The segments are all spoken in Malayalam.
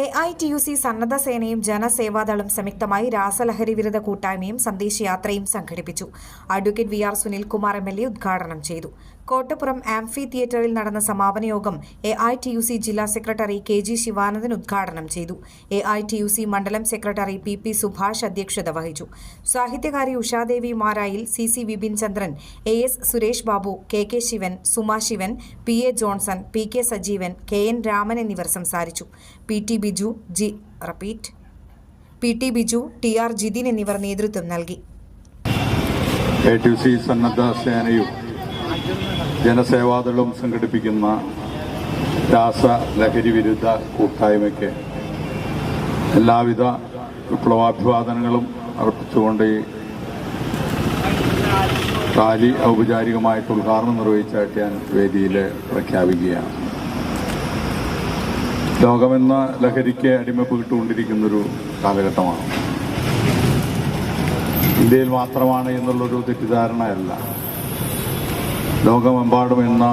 A I T U C സന്നദ്ധ സേനയും ജനസേവാദളും സംയുക്തമായി രാസലഹരി വിരുദ്ധ കൂട്ടായ്മയും സന്ദേശയാത്രയും സംഘടിപ്പിച്ചു. Advocate V R Sunilkumar M L A ഉദ്ഘാടനം ചെയ്തു. കോട്ടപ്പുറം ആംഫി തിയേറ്ററിൽ നടന്ന സമാപന യോഗം A I T U C ജില്ലാ സെക്രട്ടറി കെ ജി ശിവാനന്ദൻ ഉദ്ഘാടനം ചെയ്തു. A I T U C മണ്ഡലം സെക്രട്ടറി പി പി സുഭാഷ് അധ്യക്ഷത വഹിച്ചു. സാഹിത്യകാരി Ushadevi Marayil C C Vipin Chandran A S Suresh Babu K K Sivan Suma Sivan P A Johnson P K Sajeevan K N Raman എന്നിവർ സംസാരിച്ചു. P T Biju G repeat. P T Biju T R Jithin എന്നിവർ നേതൃത്വം നൽകി. സന്നദ്ധ സേനയും ജനസേവാദളും സംഘടിപ്പിക്കുന്ന രാസ ലഹരി വിരുദ്ധ കൂട്ടായ്മയ്ക്ക് എല്ലാവിധ വിപ്ലവാഭിവാദനങ്ങളും അർപ്പിച്ചുകൊണ്ട് ഈ റാലി ഔപചാരികമായിട്ട് ഉദ്ഘാടനം നിർവഹിച്ചായിട്ട് ഞാൻ വേദിയിൽ പ്രഖ്യാപിക്കുകയാണ്. ലോകമെന്ന ലഹരിക്ക് അടിമപ്പെട്ടുകൊണ്ടിരിക്കുന്നൊരു കാലഘട്ടമാണ്. ഇന്ത്യയിൽ മാത്രമാണ് എന്നുള്ളൊരു തെറ്റിദ്ധാരണയല്ല. ലോകമെമ്പാടും എന്ന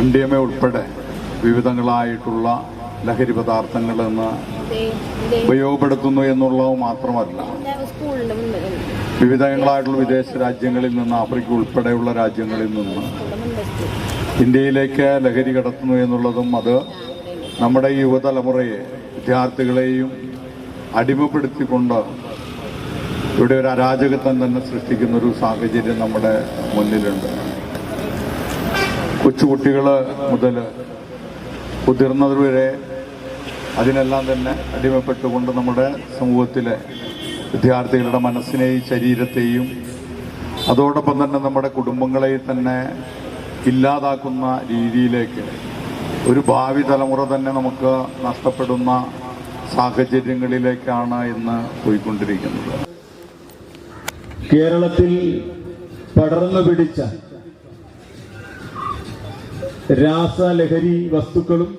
എം ഡി എം എ ഉൾപ്പെടെ വിവിധങ്ങളായിട്ടുള്ള ലഹരി പദാർത്ഥങ്ങൾ എന്ന് ഉപയോഗപ്പെടുത്തുന്നു എന്നുള്ളത് മാത്രമല്ല. വിവിധങ്ങളായിട്ടുള്ള വിദേശ രാജ്യങ്ങളിൽ നിന്ന് ആഫ്രിക്ക ഉൾപ്പെടെയുള്ള രാജ്യങ്ങളിൽ നിന്ന് ഇന്ത്യയിലേക്ക് ലഹരി കടത്തുന്നു എന്നുള്ളതും അത് നമ്മുടെ ഈ യുവതലമുറയെ വിദ്യാർത്ഥികളെയും അടിമപ്പെടുത്തിക്കൊണ്ട് ഇവിടെ ഒരു അരാജകത്വം തന്നെ സൃഷ്ടിക്കുന്ന ഒരു സാഹചര്യം നമ്മുടെ മുന്നിലുണ്ട്. കൊച്ചുകുട്ടികൾ മുതൽ മുതിർന്നവർ വരെ അതിനെല്ലാം തന്നെ അടിമപ്പെട്ടുകൊണ്ട് നമ്മുടെ സമൂഹത്തിലെ വിദ്യാർത്ഥികളുടെ മനസ്സിനെയും ശരീരത്തെയും അതോടൊപ്പം തന്നെ നമ്മുടെ കുടുംബങ്ങളെയും തന്നെ ഇല്ലാതാക്കുന്ന രീതിയിലേക്ക് ഒരു ഭാവി തലമുറ തന്നെ നമുക്ക് നഷ്ടപ്പെടുന്ന സാഹചര്യങ്ങളിലേക്കാണ് ഇന്ന് പോയിക്കൊണ്ടിരിക്കുന്നത്. കേരളത്തിൽ പടർന്നു പിടിച്ച രാസലഹരി വസ്തുക്കളും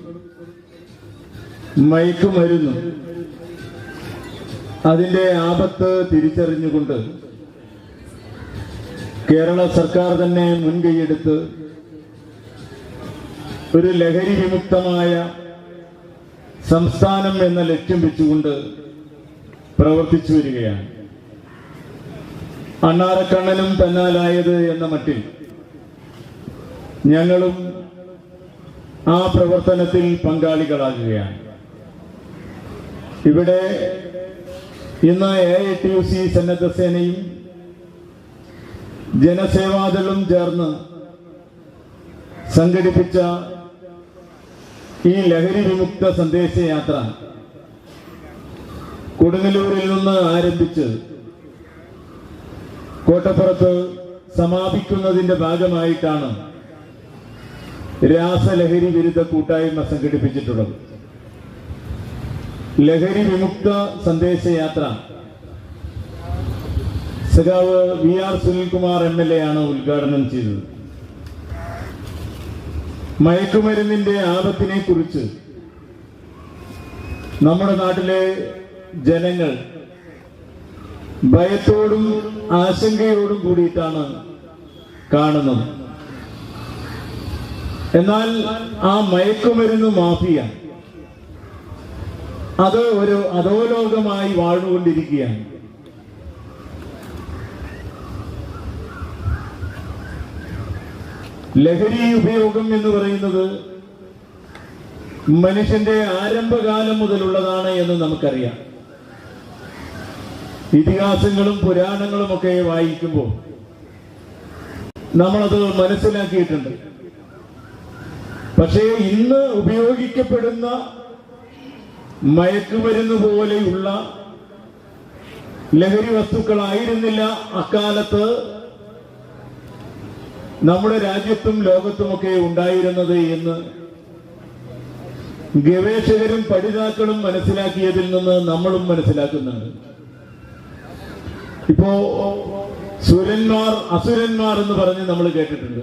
മയക്കുമരുന്നും അതിന്റെ ആപത്ത് തിരിച്ചറിഞ്ഞുകൊണ്ട് കേരള സർക്കാർ തന്നെ മുൻകൈയെടുത്ത് ഒരു ലഹരി വിമുക്തമായ സംസ്ഥാനം എന്ന ലക്ഷ്യം വെച്ചുകൊണ്ട് പ്രവർത്തിച്ചു വരികയാണ്. അണ്ണാറക്കണ്ണനും തന്നാലായത് എന്ന മട്ടിൽ ഞങ്ങളും ആ പ്രവർത്തനത്തിൽ പങ്കാളികളാകുകയാണ്. ഇവിടെ ഇന്ന് A I T U C സന്നദ്ധ സേനയും ജനസേവാദളും ചേർന്ന് സംഘടിപ്പിച്ച ഈ ലഹരി വിമുക്ത സന്ദേശയാത്ര കൊടുങ്ങല്ലൂരിൽ നിന്ന് ആരംഭിച്ച് കോട്ടപ്പുറത്ത് സമാപിക്കുന്നതിന്റെ ഭാഗമായിട്ടാണ് രാസലഹരി വിരുദ്ധ കൂട്ടായ്മ സംഘടിപ്പിച്ചിട്ടുള്ളത്. ലഹരി വിമുക്ത സന്ദേശയാത്ര സഖാവ് V R Sunilkumar M L A ആണ് ഉദ്ഘാടനം ചെയ്തത്. മയക്കുമരുന്നിന്റെ ആപത്തിനെ കുറിച്ച് നമ്മുടെ നാട്ടിലെ ജനങ്ങൾ ഭയത്തോടും ആശങ്കയോടും കൂടിയിട്ടാണ് കാണുന്നത്. എന്നാൽ ആ മയക്കുമരുന്ന് മാഫിയ അത് ഒരു അധോലോകമായി വാഴുകൊണ്ടിരിക്കുകയാണ്. ലഹരി ഉപയോഗം എന്ന് പറയുന്നത് മനുഷ്യന്റെ ആരംഭകാലം മുതലുള്ളതാണ് എന്ന് നമുക്കറിയാം. ഇതിഹാസങ്ങളും പുരാണങ്ങളും ഒക്കെ വായിക്കുമ്പോൾ നമ്മളത് മനസ്സിലാക്കിയിട്ടുണ്ട്. പക്ഷേ ഇന്ന് ഉപയോഗിക്കപ്പെടുന്ന മയക്കുമരുന്ന് പോലെയുള്ള ലഹരി വസ്തുക്കളായിരുന്നില്ല അക്കാലത്ത് നമ്മുടെ രാജ്യത്തും ലോകത്തുമൊക്കെ ഉണ്ടായിരുന്നത് എന്ന് ഗവേഷകരും പഠിതാക്കളും മനസ്സിലാക്കിയതിൽ നിന്ന് നമ്മളും മനസ്സിലാക്കുന്നുണ്ട്. ഇപ്പോ സുരന്മാർ അസുരന്മാർ എന്ന് പറഞ്ഞ് നമ്മൾ കേട്ടിട്ടുണ്ട്.